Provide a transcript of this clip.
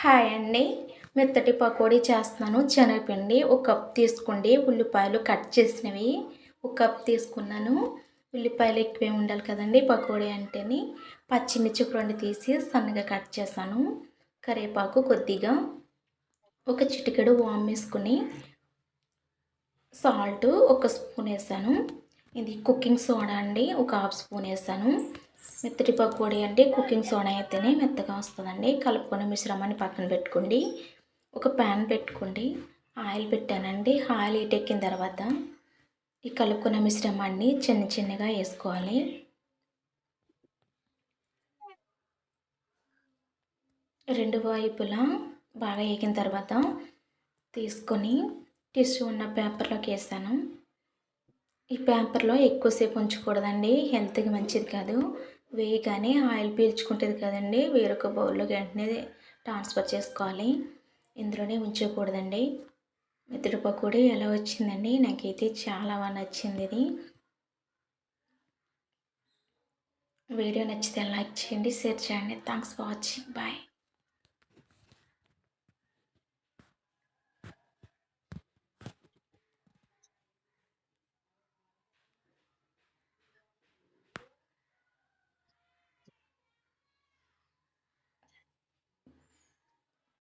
Hi అండి. మెత్తటి పకోడీ చేస్తున్నాను. శనగపిండి ఒక కప్ తీసుకోండి. ఉల్లిపాయలు కట్ చేసినవి ఒక కప్ తీసుకున్నాను. ఉల్లిపాయలు ఎక్కువే ఉండాలి కదండి పకోడీ అంటేని. పచ్చిమిర్చి రెండు తీసి సన్నగా కట్ చేశాను. కరివేపాకు కొద్దిగా ఒక చిటికెడు వామ్ వేసుకుని సాల్ట్ ఒక స్పూన్ వేసాను. ఇది కుకింగ్ సోడా అండి. ఒక హాఫ్ స్పూన్ వేసాను. మెత్తటి పకోడీ అంటే కుకింగ్ సోడా అయితేనే మెత్తగా వస్తుందండి. కలుపుకొని మిశ్రమాన్ని పక్కన పెట్టుకోండి. ఒక ప్యాన్ పెట్టుకోండి. ఆయిల్ పెట్టానండి. ఆయిల్ ఎక్కిన తర్వాత ఈ కలుపుకున్న మిశ్రమాన్ని చిన్న చిన్నగా వేసుకోవాలి. రెండు వైపులా బాగా వేగిన తర్వాత తీసుకొని టిష్యూ ఉన్న పేపర్లోకి వేసాను. ఈ పేపర్లో ఎక్కువసేపు ఉంచకూడదండి. హెల్త్కి మంచిది కాదు. వేయగానే ఆయిల్ పీల్చుకుంటుంది కదండి. వేరొక బౌల్లోకి వెంటనే ట్రాన్స్ఫర్ చేసుకోవాలి. ఇందులోనే ఉంచకూడదండి. మెత్తడి పకోడీ ఎలా వచ్చిందండి? నాకైతే చాలా బాగా నచ్చింది ఇది. వీడియో నచ్చితే లైక్ చేయండి షేర్ చేయండి. Thanks for watching. బాయ్.